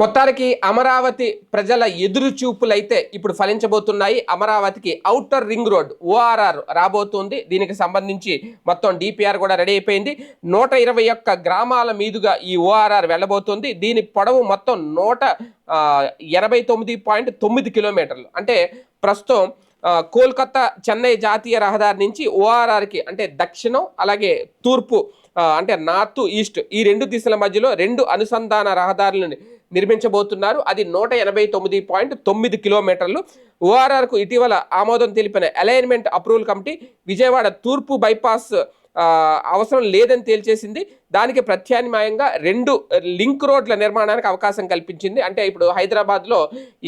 మొత్తానికి అమరావతి ప్రజల ఎదురు చూపులైతే ఇప్పుడు ఫలించబోతున్నాయి. అమరావతికి ఔటర్ రింగ్ రోడ్ ఓఆర్ఆర్ రాబోతుంది. దీనికి సంబంధించి మొత్తం డిపిఆర్ కూడా రెడీ అయిపోయింది. నూట ఇరవై ఒక్క గ్రామాల మీదుగా ఈ ఓఆర్ఆర్ వెళ్ళబోతుంది. దీని పొడవు మొత్తం నూట ఎనభై తొమ్మిది పాయింట్ తొమ్మిది కిలోమీటర్లు. అంటే ప్రస్తుతం కోల్కతా చెన్నై జాతీయ రహదారి నుంచి ఓఆర్ఆర్కి అంటే దక్షిణం అలాగే తూర్పు అంటే నార్త్ ఈస్ట్ ఈ రెండు దిశల మధ్యలో రెండు అనుసంధాన రహదారులను నిర్మించబోతున్నారు. అది నూట ఎనభై తొమ్మిది పాయింట్ తొమ్మిది కిలోమీటర్లు. ఓఆర్ఆర్కు ఇటీవల ఆమోదం తెలిపిన అలైన్మెంట్ అప్రూవల్ కమిటీ విజయవాడ తూర్పు బైపాస్ అవసరం లేదని తేల్చేసింది. దానికి ప్రత్యామ్నాయంగా రెండు లింక్ రోడ్ల నిర్మాణానికి అవకాశం కల్పించింది. అంటే ఇప్పుడు హైదరాబాద్లో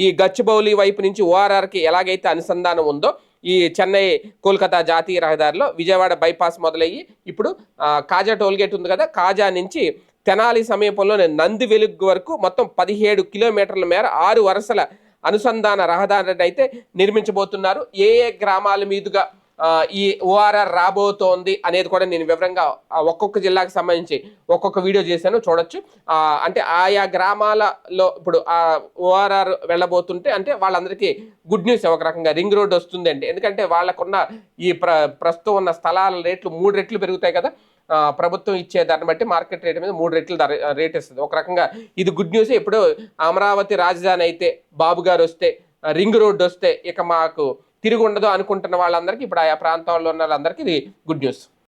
ఈ గచ్చిబౌలి వైపు నుంచి ఓఆర్ఆర్కి ఎలాగైతే అనుసంధానం ఉందో ఈ చెన్నై కోల్కతా జాతీయ రహదారిలో విజయవాడ బైపాస్ మొదలయ్యి ఇప్పుడు కాజా టోల్గేట్ ఉంది కదా కాజా నుంచి తెనాలి సమీపంలోని నంది వెలుగు వరకు మొత్తం పదిహేడు కిలోమీటర్ల మేర ఆరు వరుసల అనుసంధాన రహదారిని అయితే నిర్మించబోతున్నారు. ఏ ఏ గ్రామాల మీదుగా ఈ ఓఆర్ఆర్ రాబోతోంది అనేది కూడా నేను వివరంగా ఒక్కొక్క జిల్లాకు సంబంధించి ఒక్కొక్క వీడియో చేశాను చూడొచ్చు. అంటే ఆయా గ్రామాలలో ఇప్పుడు ఆ ఓఆర్ఆర్ వెళ్ళబోతుంటే అంటే వాళ్ళందరికీ గుడ్ న్యూస్ ఒక రకంగా రింగ్ రోడ్ వస్తుందండి. ఎందుకంటే వాళ్ళకున్న ఈ ప్ర ప్రస్తుతం ఉన్న స్థలాల రేట్లు మూడు రెట్లు పెరుగుతాయి కదా. ప్రభుత్వం ఇచ్చే దాన్ని బట్టి మార్కెట్ రేట్ మీద మూడు రెట్లు ధర రేట్ ఇస్తుంది ఒక రకంగా ఇది గుడ్ న్యూస్. ఇప్పుడు అమరావతి రాజధాని అయితే బాబు గారు వస్తే రింగ్ రోడ్ వస్తే ఇక మాకు తిరిగి ఉండదు అనుకుంటున్న వాళ్ళందరికీ ఇప్పుడు ఆయా ప్రాంతాల్లో ఉన్న వాళ్ళందరికీ ఇది గుడ్ న్యూస్